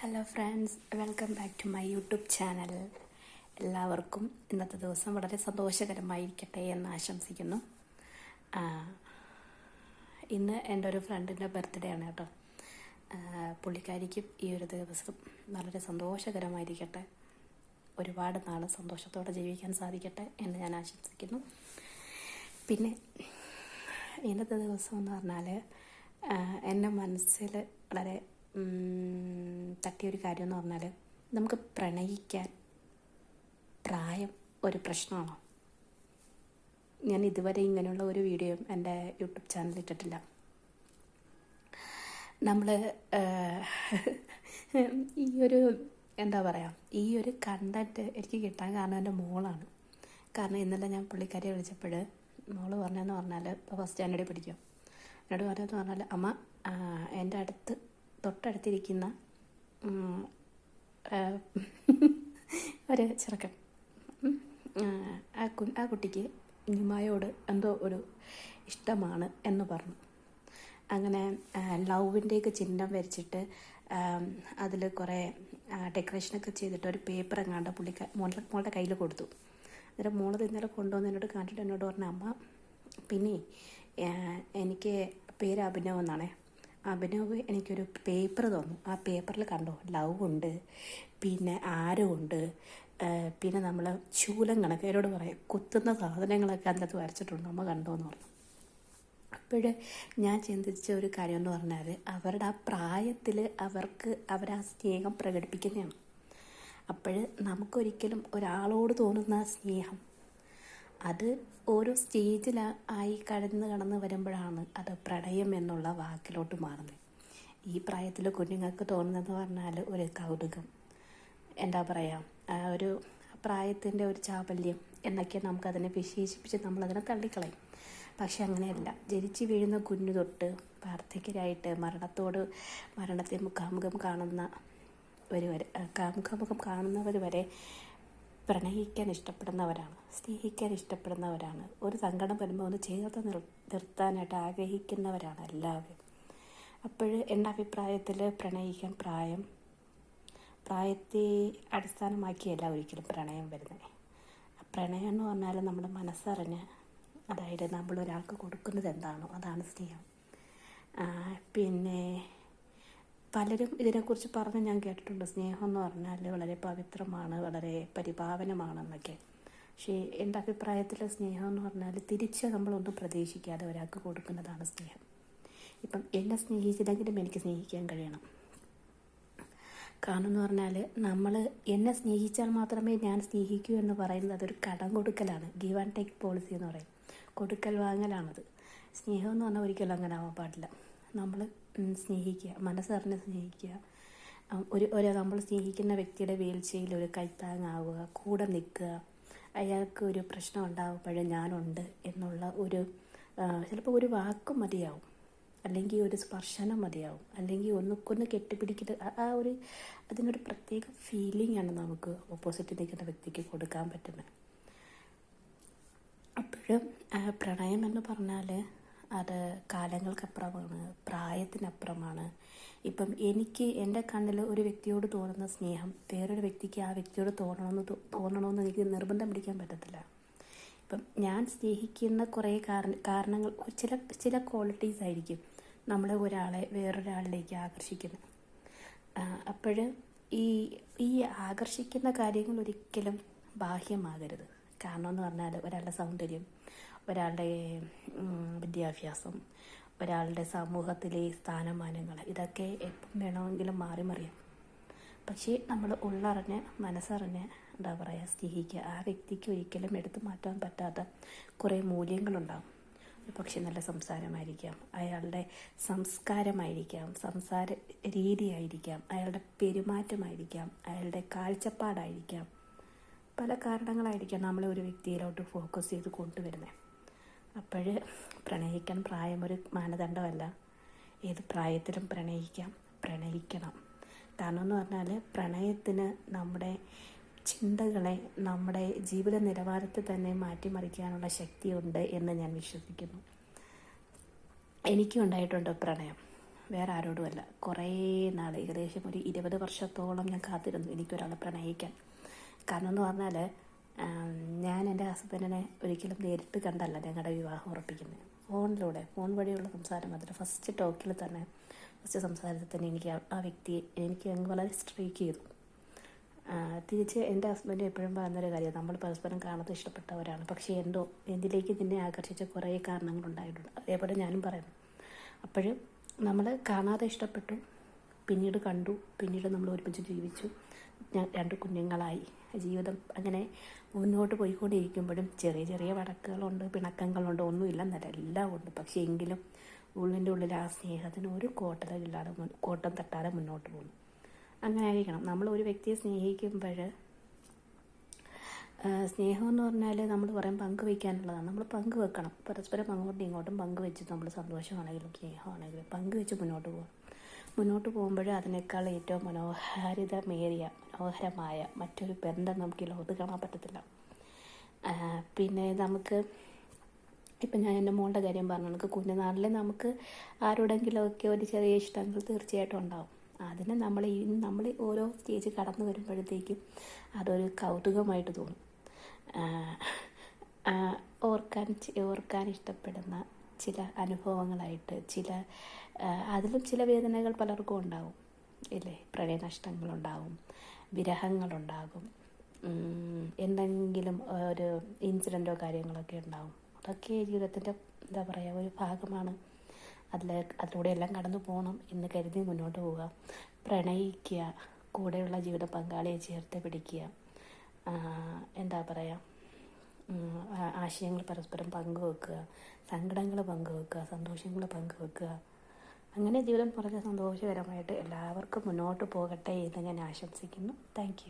Hello friends welcome back to my YouTube channel എല്ലാവർക്കും ഇന്നത്തെ ദിവസം വളരെ സന്തോഷകരമായിരിക്കട്ടെ എന്ന് ആശംസിക്കുന്നു. ഇന്ന് എന്റെ ഒരു ഫ്രണ്ടിന്റെ ബർത്ത്ഡേ ആണ് കേട്ടോ. പുള്ളിക്കാരിക്കും ഈ ഒരു ദിവസം വളരെ സന്തോഷകരമായിരിക്കട്ടെ. ഒരുപാട് നാൾ സന്തോഷത്തോടെ ജീവിക്കാൻ സാധിക്കട്ടെ എന്ന് ഞാൻ ആശംസിക്കുന്നു. പിന്നെ ഇന്നത്തെ ദിവസം എന്ന് പറഞ്ഞാൽ എന്റെ മനസ്സിൽ വളരെ തട്ടിയൊരു കാര്യം എന്ന് പറഞ്ഞാൽ നമുക്ക് പ്രണയിക്കാൻ പ്രായം ഒരു പ്രശ്നമാണോ? ഞാൻ ഇതുവരെ ഇങ്ങനെയുള്ള ഒരു വീഡിയോയും എന്റെ യൂട്യൂബ് ചാനലിൽ ഇട്ടിട്ടില്ല. നമ്മൾ ഈ ഒരു എന്താ പറയുക ഈ ഒരു കണ്ടന്റ് എനിക്ക് കിട്ടാൻ കാരണം എന്റെ മോളാണ്. കാരണം ഇന്നലെ ഞാൻ പുള്ളിക്കാരിയെ വിളിച്ചപ്പോൾ മോൾ പറഞ്ഞതെന്ന് പറഞ്ഞാൽ ഇപ്പോൾ ഫസ്റ്റ് സ്റ്റാൻഡേർഡിൽ പഠിക്കും. എന്നോട് പറഞ്ഞതെന്ന് പറഞ്ഞാൽ അമ്മ എന്റെ അടുത്ത് തൊട്ടടുത്തിരിക്കുന്ന ഒരു ചെറുക്കൻ. ആ, ആ കു ആ കുട്ടിക്ക് നിമായോട് എന്തോ ഒരു ഇഷ്ടമാണ് എന്ന് പറഞ്ഞു. അങ്ങനെ ലവിന്റെയൊക്കെ ചിഹ്നം വരച്ചിട്ട് അതിൽ കുറേ ഡെക്കറേഷനൊക്കെ ചെയ്തിട്ട് ഒരു പേപ്പർ എങ്ങാണ്ട് പുള്ളിക്ക മോളുടെ മോളുടെ കയ്യിൽ കൊടുത്തു. അന്നേരം മോളത് ഇന്നലെ കൊണ്ടുവന്ന് എന്നോട് കണ്ടിട്ട് എന്നോട് പറഞ്ഞ അമ്മ പിന്നെ എനിക്ക് പേര് അഭിനവ് എന്നാണേ. അഭിനവ് എനിക്കൊരു പേപ്പർ തന്നു. ആ പേപ്പറിൽ കണ്ടോ? ലവ് ഉണ്ട്. പിന്നെ ആരമുണ്ട് പിന്നെ നമ്മൾ ശൂലം കണക്ക് എന്നോട് പറയാം കുത്തുന്ന സാധനങ്ങളൊക്കെ അതിനകത്ത് വരച്ചിട്ടുണ്ട്. അമ്മ കണ്ടോ എന്ന് പറഞ്ഞു. അപ്പോൾ ഞാൻ ചിന്തിച്ച ഒരു കാര്യം എന്ന് പറഞ്ഞാൽ അവരുടെ ആ പ്രായത്തിൽ അവർക്ക് അവർ ആ സ്നേഹം പ്രകടിപ്പിക്കുന്നതാണ്. അപ്പോൾ നമുക്കൊരിക്കലും ഒരാളോട് തോന്നുന്ന സ്നേഹം അത് ഓരോ സ്റ്റേജിൽ ആയി കടന്ന് കടന്ന് വരുമ്പോഴാണ് അത് പ്രണയം എന്നുള്ള വാക്കിലോട്ട് മാറുന്നത്. ഈ പ്രായത്തിൽ കുഞ്ഞുങ്ങൾക്ക് തോന്നുന്നതെന്ന് പറഞ്ഞാൽ ഒരു കൗതുകം. എന്താ പറയുക ഒരു പ്രായത്തിന്റെ ഒരു ചാബല്യം എന്നൊക്കെ നമുക്കതിനെ വിശേഷിപ്പിച്ച് നമ്മളതിനെ തള്ളിക്കളയും. പക്ഷെ അങ്ങനെയല്ല. ജനിച്ചു വീഴുന്ന കുഞ്ഞു തൊട്ട് വാർദ്ധക്യരായിട്ട് മരണത്തോട് മരണത്തെ മുഖാമുഖം കാണുന്ന ഒരു വരെ മുഖാമുഖം കാണുന്നവർ വരെ പ്രണയിക്കാൻ ഇഷ്ടപ്പെടുന്നവരാണ് സ്നേഹിക്കാൻ ഇഷ്ടപ്പെടുന്നവരാണ്. ഒരു സങ്കടം വരുമ്പോൾ ഒന്ന് ചേർത്ത് നിർ നിർത്താനായിട്ട് ആഗ്രഹിക്കുന്നവരാണ് എല്ലാവരും. അപ്പോൾ എന്റെ അഭിപ്രായത്തിൽ പ്രണയിക്കാൻ പ്രായം പ്രായത്തെ അടിസ്ഥാനമാക്കിയല്ല ഒരിക്കലും പ്രണയം വരുന്നത്. പ്രണയം എന്ന് പറഞ്ഞാൽ നമ്മുടെ മനസ്സറിഞ്ഞ് അതായത് നമ്മൾ ഒരാൾക്ക് കൊടുക്കുന്നത് എന്താണോ അതാണ് സ്നേഹം. പിന്നെ പലരും ഇതിനെക്കുറിച്ച് പറഞ്ഞ് ഞാൻ കേട്ടിട്ടുണ്ട്. സ്നേഹം എന്ന് പറഞ്ഞാൽ വളരെ പവിത്രമാണ് വളരെ പരിപാവനമാണെന്നൊക്കെ പക്ഷേ എന്റെ അഭിപ്രായത്തിൽ സ്നേഹം എന്ന് പറഞ്ഞാൽ തിരിച്ച് നമ്മളൊന്നും പ്രതീക്ഷിക്കാതെ ഒരാൾക്ക് കൊടുക്കുന്നതാണ് സ്നേഹം. ഇപ്പം എന്നെ സ്നേഹിച്ചില്ലെങ്കിലും എനിക്ക് സ്നേഹിക്കാൻ കഴിയണം. കാരണം എന്ന് പറഞ്ഞാൽ നമ്മൾ എന്നെ സ്നേഹിച്ചാൽ മാത്രമേ ഞാൻ സ്നേഹിക്കൂ എന്ന് പറയുന്നത് അതൊരു കടം കൊടുക്കലാണ്. ഗീവ് ആൻഡ് ടേക്ക് പോളിസി എന്ന് പറയും. കൊടുക്കൽ വാങ്ങലാണത്. സ്നേഹം എന്ന് പറഞ്ഞാൽ ഒരിക്കലും അങ്ങനെ ആവാൻ പാടില്ല. നമ്മൾ സ്നേഹിക്കുക മനസ്സറിഞ്ഞ് സ്നേഹിക്കുക. ഒരു ഒരു നമ്മൾ സ്നേഹിക്കുന്ന വ്യക്തിയുടെ വീഴ്ചയിൽ ഒരു കൈത്താങ്ങാവുക കൂടെ നിൽക്കുക. അയാൾക്ക് ഒരു പ്രശ്നം ഉണ്ടാകുമ്പോഴേ ഞാനുണ്ട് എന്നുള്ള ഒരു ചിലപ്പോൾ ഒരു വാക്കും മതിയാവും. അല്ലെങ്കിൽ ഒരു സ്പർശനം മതിയാവും. അല്ലെങ്കിൽ ഒന്നുക്കൊന്ന് കെട്ടിപ്പിടിക്കുന്ന ആ- ഒരു അതിനൊരു പ്രത്യേക ഫീലിംഗ് ആണ് നമുക്ക് ഓപ്പോസിറ്റ് നിൽക്കുന്ന വ്യക്തിക്ക് കൊടുക്കാൻ പറ്റുന്നത്. അപ്പോഴും പ്രണയം എന്ന് പറഞ്ഞാൽ അത് കാലങ്ങൾക്കപ്പുറമാണ് പ്രായത്തിനപ്പുറമാണ്. ഇപ്പം എനിക്ക് എന്റെ കണ്ണിൽ ഒരു വ്യക്തിയോട് തോന്നുന്ന സ്നേഹം വേറൊരു വ്യക്തിക്ക് ആ വ്യക്തിയോട് തോന്നണമെന്ന് തോന്നണമെന്ന് എനിക്ക് നിർബന്ധം പിടിക്കാൻ പറ്റത്തില്ല. ഇപ്പം ഞാൻ സ്നേഹിക്കുന്ന കുറേ കാരണ കാരണങ്ങൾ ചില ചില ക്വാളിറ്റീസ് ആയിരിക്കും നമ്മളെ ഒരാളെ വേറൊരാളിലേക്ക് ആകർഷിക്കുന്നത്. അപ്പോൾ ഈ ഈ ആകർഷിക്കുന്ന കാര്യങ്ങൾ ഒരിക്കലും ബാഹ്യമാകരുത്. കാരണം എന്ന് പറഞ്ഞാൽ ഒരാളുടെ സൗന്ദര്യം ഒരാളുടെ വിദ്യാഭ്യാസം ഒരാളുടെ സമൂഹത്തിലെ സ്ഥാനമാനങ്ങൾ ഇതൊക്കെ എപ്പം വേണമെങ്കിലും മാറി മറിയാം. പക്ഷേ നമ്മൾ ഉള്ളറിഞ്ഞ് മനസ്സറിഞ്ഞ് എന്താ പറയുക സ്നേഹിക്കുക. ആ വ്യക്തിക്ക് ഒരിക്കലും എടുത്തു മാറ്റാൻ പറ്റാത്ത കുറേ മൂല്യങ്ങളുണ്ടാകും പക്ഷെ നല്ല സംസാരമായിരിക്കാം അയാളുടെ സംസ്കാരമായിരിക്കാം സംസാര രീതിയായിരിക്കാം അയാളുടെ പെരുമാറ്റമായിരിക്കാം അയാളുടെ കാഴ്ചപ്പാടായിരിക്കാം. പല കാരണങ്ങളായിരിക്കാം നമ്മളെ ഒരു വ്യക്തിയിലോട്ട് ഫോക്കസ് ചെയ്ത് കൊണ്ടുവരുന്നത്. അപ്പോൾ പ്രണയിക്കാൻ പ്രായം ഒരു മാനദണ്ഡമല്ല. ഏത് പ്രായത്തിലും പ്രണയിക്കാം. പ്രണയിക്കണം. കാരണം എന്ന് പറഞ്ഞാൽ പ്രണയത്തിന് നമ്മുടെ ചിന്തകളെ നമ്മുടെ ജീവിത നിലവാരത്തെ തന്നെ മാറ്റിമറിക്കാനുള്ള ശക്തിയുണ്ട് എന്ന് ഞാൻ വിശ്വസിക്കുന്നു. എനിക്കും ഉണ്ടായിട്ടുണ്ട് പ്രണയം. വേറെ ആരോടുമല്ല. കുറേ നാൾ ഏകദേശം ഒരു ഇരുപത് വർഷത്തോളം ഞാൻ കാത്തിരുന്നു എനിക്കൊരാളെ പ്രണയിക്കാൻ. കാരണം എന്ന് പറഞ്ഞാൽ ഞാൻ എന്റെ ഹസ്ബൻഡിനെ ഒരിക്കലും നേരിട്ട് കണ്ടല്ല ഞങ്ങളുടെ വിവാഹം ഉറപ്പിക്കുന്നത്. ഫോണിലൂടെ ഫോൺ വഴിയുള്ള സംസാരം അതിൽ ഫസ്റ്റ് ടോക്കിൽ തന്നെ ഫസ്റ്റ് സംസാരത്തിൽ തന്നെ എനിക്ക് ആ- വ്യക്തിയെ എനിക്ക് അങ്ങ് വളരെ സ്ട്രൈക്ക് ചെയ്തു. തിരിച്ച് എന്റെ ഹസ്ബൻഡ് എപ്പോഴും പറയുന്നൊരു കാര്യം നമ്മൾ പരസ്പരം കാണാത്ത ഇഷ്ടപ്പെട്ടവരാണ്. പക്ഷേ എന്തോ എന്തിലേക്ക് നിന്നെ ആകർഷിച്ച കുറേ കാരണങ്ങളുണ്ടായിട്ടുണ്ട്. അതേപോലെ ഞാനും പറയുന്നു. അപ്പോഴും നമ്മൾ കാണാതെ ഇഷ്ടപ്പെട്ടു പിന്നീട് കണ്ടു. പിന്നീട് നമ്മൾ ഒരുമിച്ച് ജീവിച്ചു. രണ്ട് കുഞ്ഞുങ്ങളായി. ജീവിതം അങ്ങനെ മുന്നോട്ട് പോയിക്കൊണ്ടിരിക്കുമ്പോഴും ചെറിയ ചെറിയ വഴക്കുകളുണ്ട് പിണക്കങ്ങളുണ്ട് ഒന്നുമില്ലെന്നല്ല എല്ലാം ഉണ്ട്. പക്ഷേ എങ്കിലും ഉള്ളിന്റെ ഉള്ളിൽ ആ സ്നേഹത്തിന് ഒരു കോട്ടലില്ലാതെ കോട്ടം തട്ടാതെ മുന്നോട്ട് പോകുന്നു. അങ്ങനെ ആയിരിക്കണം. നമ്മൾ ഒരു വ്യക്തിയെ സ്നേഹിക്കുമ്പോൾ സ്നേഹം എന്ന് പറഞ്ഞാൽ നമ്മൾ പറയും പങ്കുവയ്ക്കാനുള്ളതാണ് നമ്മൾ പങ്കുവെക്കണം പരസ്പരം അങ്ങോട്ടും ഇങ്ങോട്ടും പങ്കുവെച്ച് നമ്മൾ സന്തോഷമാണെങ്കിലും സ്നേഹമാണെങ്കിലും പങ്കുവെച്ച് മുന്നോട്ട് പോകണം. മുന്നോട്ട് പോകുമ്പോൾ അതിനേക്കാൾ ഏറ്റവും മനോഹാരിതമേറിയ മനോഹരമായ മറ്റൊരു ബന്ധം നമുക്ക് ഈ ലോകത്ത് കാണാൻ പറ്റത്തില്ല. പിന്നെ നമുക്ക് ഇപ്പം ഞാൻ എന്റെ മോളുടെ കാര്യം പറഞ്ഞു. നമുക്ക് കുഞ്ഞുനാളിൽ നമുക്ക് ആരോടെങ്കിലുമൊക്കെ ഒരു ചെറിയ ഇഷ്ടങ്ങൾ തീർച്ചയായിട്ടും ഉണ്ടാവും. അതിന് നമ്മൾ ഈ നമ്മൾ ഓരോ സ്റ്റേജ് കടന്നു വരുമ്പോഴത്തേക്കും അതൊരു കൗതുകമായിട്ട് തോന്നും. ഓർക്കാൻ ഓർക്കാൻ ഇഷ്ടപ്പെടുന്ന ചില അനുഭവങ്ങളായിട്ട് ചില അതിലും ചില വേദനകൾ പലർക്കും ഉണ്ടാവും. ഇല്ലേ? പ്രണയനഷ്ടങ്ങളുണ്ടാവും വിരഹങ്ങളുണ്ടാകും എന്തെങ്കിലും ഒരു ഇൻസിഡന്റോ കാര്യങ്ങളൊക്കെ ഉണ്ടാവും. അതൊക്കെ ജീവിതത്തിന്റെ എന്താ പറയുക ഒരു ഭാഗമാണ്. അതിൽ അതിലൂടെ എല്ലാം കടന്നു പോകണം എന്ന് കരുതി മുന്നോട്ട് പോവുക. പ്രണയിക്കുക കൂടെയുള്ള ജീവിത പങ്കാളിയെ ചേർത്ത് പിടിക്കുക. എന്താ പറയുക ആശയങ്ങൾ പരസ്പരം പങ്കുവെക്കുക സങ്കടങ്ങൾ പങ്കുവെക്കുക സന്തോഷങ്ങൾ പങ്കുവെക്കുക. അങ്ങനെ ജീവിതം വളരെ സന്തോഷകരമായിട്ട് എല്ലാവർക്കും മുന്നോട്ട് പോകട്ടെ എന്ന് ഞാൻ ആശംസിക്കുന്നു. താങ്ക്